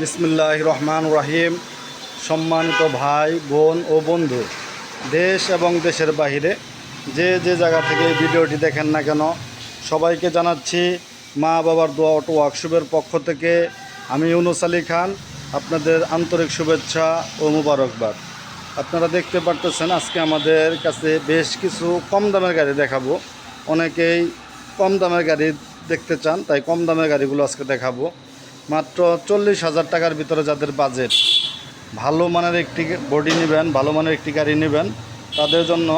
বিসমিল্লাহ রহমান রাহিম। সম্মানিত ভাই, বোন ও বন্ধু, দেশ এবং দেশের বাহিরে যে যে জায়গা থেকে ভিডিওটি দেখেন না কেন, সবাইকে জানাচ্ছি মা বাবার দোয়া অটো ওয়ার্কশপের পক্ষ থেকে আমি ইউনুস আলী খান, আপনাদের আন্তরিক শুভেচ্ছা ও মুবারকবাদ। আপনারা দেখতে পারতেছেন আজকে আমাদের কাছে বেশ কিছু কম দামের গাড়ি দেখাবো। অনেকেই কম দামের গাড়ি দেখতে চান, তাই কম দামের গাড়িগুলো আজকে দেখাবো। মাত্র চল্লিশ হাজার টাকার ভিতরে যাদের বাজেট ভালো মানের একটি বডি নেবেন, ভালো মানের একটি গাড়ি নেবেন, তাদের জন্য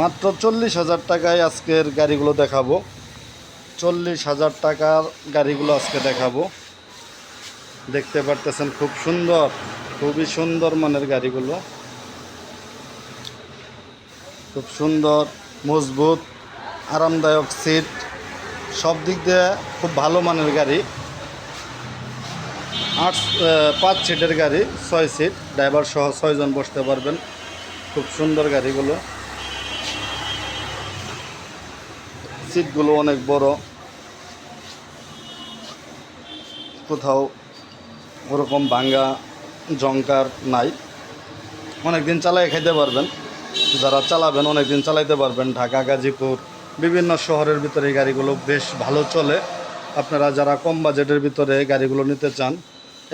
মাত্র চল্লিশ হাজার টাকায় আজকের গাড়িগুলো দেখাবো। চল্লিশ হাজার টাকার গাড়িগুলো আজকে দেখাবো। দেখতে পারতেছেন খুব সুন্দর, খুবই সুন্দর মানের গাড়িগুলো। খুব সুন্দর, মজবুত, আরামদায়ক সিট সব দিক দিয়ে খুব ভালো মানের গাড়ি। আট পাঁচ সিটের গাড়ি, ছয় সিট ড্রাইভার সহ ছয়জন বসতে পারবেন। খুব সুন্দর গাড়িগুলো। সিটগুলো অনেক বড়। কোথাও ওরকম ভাঙ্গা জঙ্কার নাই। অনেক দিন চালাই খাইতে পারবেন। যারা চালাবেন অনেক দিন চালাইতে পারবেন। ঢাকা, গাজীপুর, বিভিন্ন শহরের ভিতরে এই গাড়িগুলো বেশ ভালো চলে। আপনারা যারা কম বাজেটের ভিতরে গাড়িগুলো নিতে চান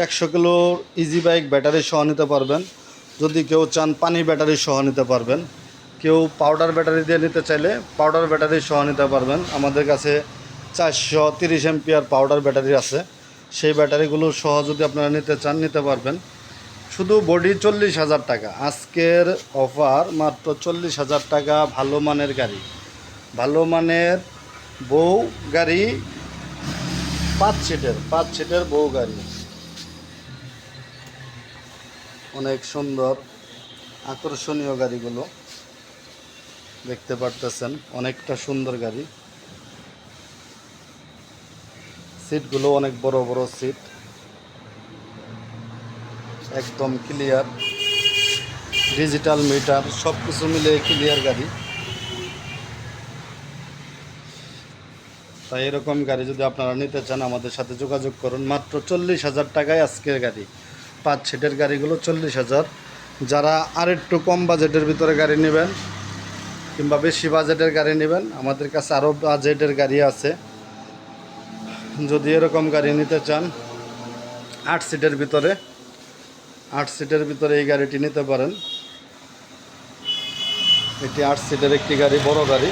একশো কিলোর ইজি বাইক ব্যাটারি সহ নিতে পারবেন। যদি কেউ চান পানি ব্যাটারি সহ নিতে পারবেন। কেউ পাউডার ব্যাটারি দিয়ে নিতে চাইলে পাউডার ব্যাটারি সহ নিতে পারবেন। আমাদের কাছে চারশো তিরিশ এমপিআর পাউডার ব্যাটারি আছে। সেই ব্যাটারিগুলো সহ যদি আপনারা নিতে চান, নিতে পারবেন। শুধু বডি চল্লিশ হাজার টাকা। আজকের অফার মাত্র চল্লিশ হাজার টাকা ভালো মানের গাড়ি। ভালো মানের বউ গাড়ি, পাঁচ সিটের পাঁচ সিটের বউ গাড়ি। অনেক সুন্দর আকর্ষণীয় গাড়িগুলো দেখতে পারতেছেন। অনেকটা সুন্দর গাড়ি। সিটগুলো অনেক বড় বড় সিট। একদম ক্লিয়ার ডিজিটাল মিটার সব কিছু মিলে ক্লিয়ার গাড়ি। তাই এরকম গাড়ি যদি আপনারা নিতে চান, আমাদের সাথে যোগাযোগ করুন। মাত্র চল্লিশ হাজার টাকায় আজকের গাড়ি। পাঁচ সিটের গাড়িগুলো চল্লিশ হাজার। যারা আর একটু কম বাজেটের ভিতরে গাড়ি নেবেন কিংবা বেশি বাজেটের গাড়ি নেবেন, আমাদের কাছে আরও বাজেটের গাড়ি আছে। যদি এরকম গাড়ি নিতে চান, আট সিটের ভিতরে, আট সিটের ভিতরে এই গাড়িটি নিতে পারেন। এটি আট সিটের একটি গাড়ি, বড় গাড়ি।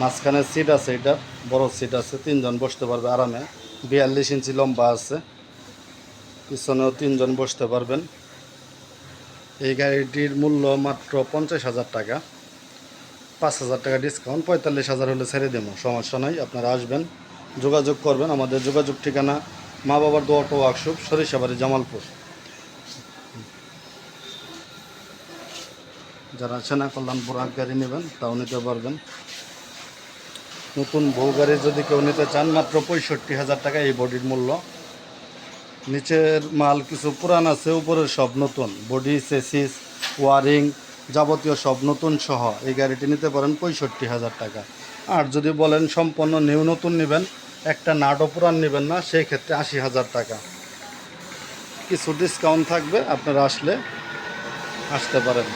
মাঝখানে সিট আছে এটা, বড় সিট আছে, তিনজন বসতে পারবে আরামে। বিয়াল্লিশ ইঞ্চি লম্বা আছে। পিছনেও তিনজন বসতে পারবেন। এই গাড়িটির মূল্য মাত্র পঞ্চাশ হাজার টাকা। পাঁচ হাজার টাকা ডিসকাউন্ট পঁয়তাল্লিশ হাজার হলে ছেড়ে দেবো, সমস্যা নাই, আপনারা আসবেন, যোগাযোগ করবেন। আমাদের যোগাযোগ ঠিকানা মা বাবার দোয়াটো ওয়ার্কশপ সরিষাবাড়ি, জামালপুর। যারা সেনা কল্যাণপুর আগ গাড়ি নেবেন, তাও নিতে পারবেন। নতুন বউ গাড়ি যদি কেউ নিতে চান, মাত্র পঁয়ষট্টি হাজার টাকা এই বডির মূল্য। নিচের মাল কিছু পুরান আছে, উপরের সব নতুন। বডি, সেসিস, ওয়ারিং যাবতীয় সব নতুন সহ এই গাড়িটি নিতে পারেন পঁয়ষট্টি হাজার টাকা। আর যদি বলেন সম্পূর্ণ নিউ নতুন নেবেন, একটা নাটও পুরান নেবেন না সেই ক্ষেত্রে আশি হাজার টাকা। কিছু ডিসকাউন্ট থাকবে, আপনারা আসলে আসতে পারেন।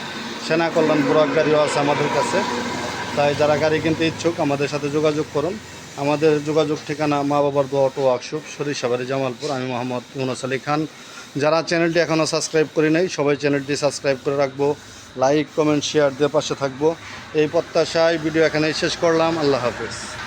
সেনা কল্যাণ বুরাক গাড়িও আছে আমাদের কাছে। তাই যারা গাড়ি কিনতে ইচ্ছুক, আমাদের সাথে যোগাযোগ করুন। আমাদের যোগাযোগ ঠিকানা মা বাবার দোয়া অটো ওয়ার্কশপ সরিষাবাড়ি জামালপুর। আমি মোহাম্মদ মুনাস আলী খান। যারা চ্যানেলটি এখনও সাবস্ক্রাইব করি নাই, সবাই চ্যানেলটি সাবস্ক্রাইব করে রাখব। লাইক, কমেন্ট, শেয়ার দিয়ে পাশে থাকব। এই প্রত্যাশায় ভিডিও এখানেই শেষ করলাম। আল্লাহ হাফিজ।